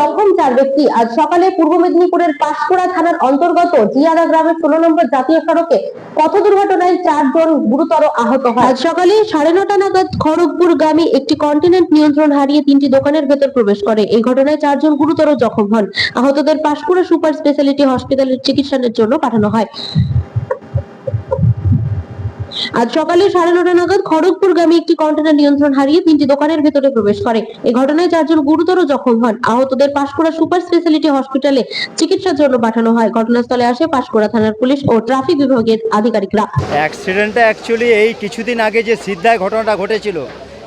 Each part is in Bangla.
জখম চার ব্যক্তি আজ সকালে পূর্ব মেদিনীপুরের পাঁশকুড়া থানার অন্তর্গত জিয়ারা গ্রামের ষোলো নম্বর জাতীয় সড়কে পথ দুর্ঘটনায় চারজন গুরুতর আহত হয়। আজ সকালে সাড়ে নটা নাগাদ খড়গপুর গ্রামে একটি কন্টিনেন্ট নিয়ন্ত্রণ হারিয়ে তিনটি দোকানের ভেতর প্রবেশ করে। এই ঘটনায় চারজন গুরুতর জখম হন। আহতদের পাঁশকুড়া সুপার স্পেশালিটি হসপিটালের চিকিৎসার জন্য পাঠানো হয়। আজ সকালে সাড়ে নটা নাগাদ খড়গপুর গ্রামে একটি কন্টেনার নিয়ন্ত্রণ হারিয়ে তিনটি দোকানের ভেতরে প্রবেশ করে। এই ঘটনায় চারজন গুরুতর জখম হন। আহতদের পাঁশকুড়া সুপার স্পেশালিটি হসপিটালে চিকিৎসার জন্য পাঠানো হয়। ঘটনাস্থলে আসে পাঁশকুড়া থানার পুলিশ ও ট্রাফিক বিভাগের আধিকারিকরা। অ্যাক্সিডেন্টটা অ্যাকচুয়ালি এই কিছুদিন আগে যে সিদ্ধায় ঘটনাটা ঘটেছিল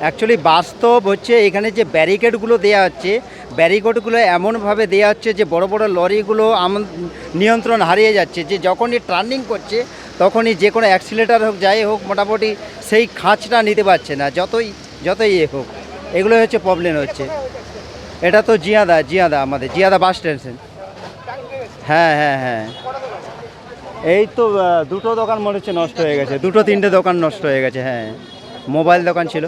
অ্যাকচুয়ালি বাস্তব হচ্ছে এখানে যে ব্যারিকেডগুলো দেওয়া হচ্ছে ব্যারিকেডগুলো এমনভাবে দেওয়া হচ্ছে যে বড় বড় লরিগুলো নিয়ন্ত্রণ হারিয়ে যাচ্ছে, যে যখনই টার্নিং করছে তখনই যে কোনো অ্যাক্সিলেটার হোক, যাই হোক, মোটামুটি সেই খাঁচটা নিতে পারছে না, যতই যতই ইয়ে হোক। এগুলো হচ্ছে প্রবলেম হচ্ছে। এটা তো জিয়াদা জিয়াদা আমাদের, জিয়াদা বাস স্টেশন হ্যাঁ হ্যাঁ হ্যাঁ। এই তো দুটো দোকান মনে হচ্ছে নষ্ট হয়ে গেছে। দুটো, তিনটে দোকান নষ্ট হয়ে গেছে হ্যাঁ। মোবাইল দোকান ছিল।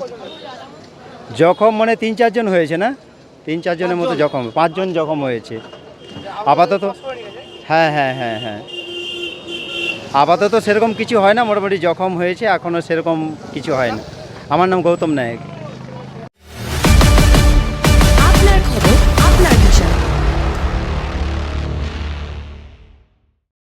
জখম মানে তিন চারজন হয়েছে না? তিন চারজনের মতো জখম, পাঁচজন জখম হয়েছে। আপাতত হ্যাঁ হ্যাঁ হ্যাঁ হ্যাঁ। আপাতত সেরকম কিছু হয় না, মোটামুটি জখম হয়েছে, এখনও সেরকম কিছু হয় না আমার নাম গৌতম নায়ক।